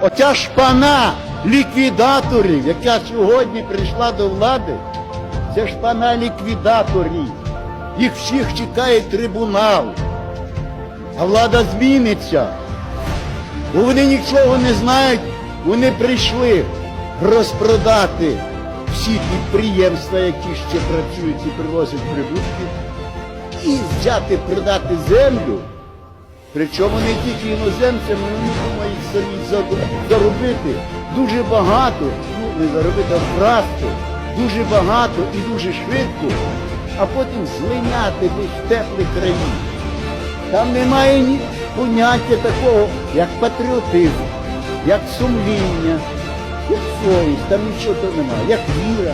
Оця шпана ліквідаторів, яка сьогодні прийшла до влади, це шпана ліквідаторів. Їх всіх чекає трибунал. А влада зміниться. Бо вони нічого не знають, вони прийшли розпродати всі підприємства, які ще працюють і приносять прибутки, і взяти продати землю. Причому не тільки іноземцям, вони думають самі заробити дуже багато, ну не заробити, а вкрасти дуже багато і дуже швидко, а потім злиняти десь в теплі країни. Там немає ні поняття такого, як патріотизм, як сумління, як совість, там нічого немає, як віра.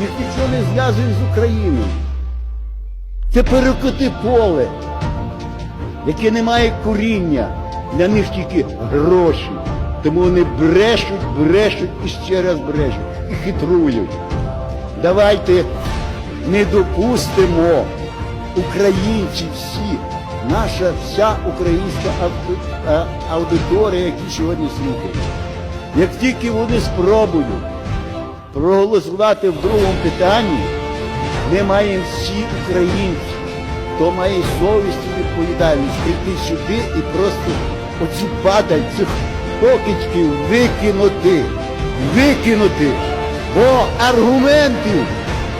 Їх нічого не зв'язує з Україною. Це перекоти поле, яке не має коріння, для них тільки гроші. Тому вони брешуть, брешуть і ще раз брешуть і хитрують. Давайте не допустимо українці всі, наша вся українська аудиторія, які сьогодні слухають. Як тільки вони спробують проголосувати в другому питанні, ми маємо всі українці, хто має совість і відповідальність, прийти сюди і просто оцю падаль цих покидьків викинути, викинути, бо аргументів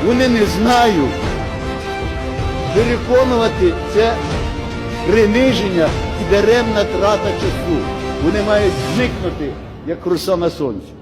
вони не знають. Переконувати це приниження і даремна трата часу. Вони мають зникнути, як руса на сонці.